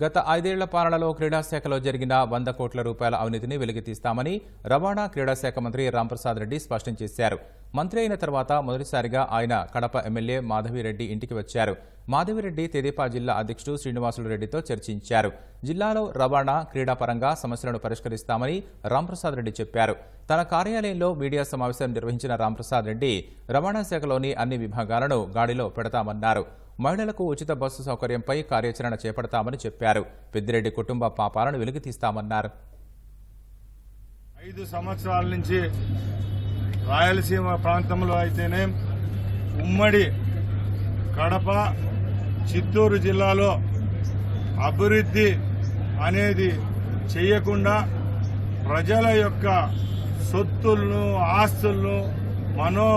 గత ఐదేళ్ళ పాలనలో క్రీడాశాఖలో జరిగిన వంద కోట్ల రూపాయల అవినీతిని వెలికితీస్తామని రవాణా క్రీడాశాఖ మంత్రి రాంప్రసాద్ రెడ్డి స్పష్టం చేశారు. మంత్రి అయిన తర్వాత మొదటిసారిగా ఆయన కడప ఎమ్మెల్యే మాధవిరెడ్డి ఇంటికి వచ్చారు. మాధవిరెడ్డి తెదేపా జిల్లా అధ్యక్షుడు శ్రీనివాసులు రెడ్డితో చర్చించారు. జిల్లాలో రవాణా క్రీడాపరంగా సమస్యలను పరిష్కరిస్తామని రాంప్రసాద్ రెడ్డి చెప్పారు. తన కార్యాలయంలో మీడియా సమావేశం నిర్వహించిన రాంప్రసాద్ రెడ్డి రవాణా శాఖలోని అన్ని విభాగాలను గాడిలో పెడతామన్నారు. మహిళలకు ఉచిత బస్సు సౌకర్యంపై కార్యాచరణ చేపడతామని చెప్పారు. పెద్దిరెడ్డి కుటుంబ పాపాలను వెలికితీస్తామన్నారు. ఐదు సంవత్సరాల నుంచి రాయలసీమ ప్రాంతంలో అయితేనే ఉమ్మడి కడప చిత్తూరు జిల్లాలో అభివృద్ధి అనేది చేయకుండా ప్రజల యొక్క సొత్తులను ఆస్తులను మనో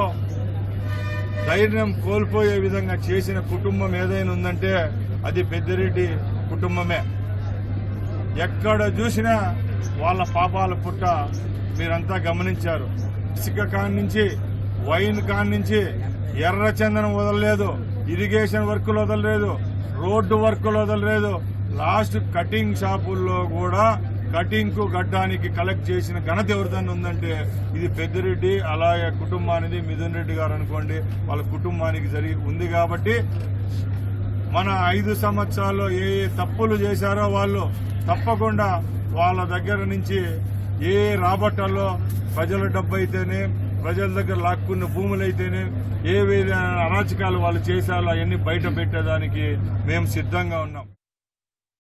ధైర్యం కోల్పోయే విధంగా చేసిన కుటుంబం ఏదైనా ఉందంటే అది పెద్దిరెడ్డి కుటుంబమే. ఎక్కడ చూసినా వాళ్ళ పాపాల పుట్ట మీరంతా గమనించారు. ఇసుక కాని నుంచి వైన్ కాని నుంచి ఎర్ర చందనం వదలలేదు ఇరిగేషన్ వర్కులు వదలలేదు రోడ్డు వర్కులు వదలలేదు. లాస్ట్ కటింగ్ షాపుల్లో కూడా కటింగ్ గడ్డానికి కలెక్ట్ చేసిన ఘనత ఎవరిదన్నా ఉందంటే ఇది పెద్దిరెడ్డి అలాగే కుటుంబానిది మిథున్ రెడ్డి గారు అనుకోండి. వాళ్ళ కుటుంబానికి జరిగి ఉంది కాబట్టి మన ఐదు సంవత్సరాల్లో ఏ ఏ తప్పులు చేశారో వాళ్ళు తప్పకుండా వాళ్ళ దగ్గర నుంచి ఏ రాబట్టాలో ప్రజల డబ్బు అయితేనే ప్రజల దగ్గర లాక్కున్న భూములైతేనే ఏ విధమైన అరాచకాలు వాళ్ళు చేశారో అవన్నీ బయట పెట్టేదానికి మేము సిద్ధంగా ఉన్నాం.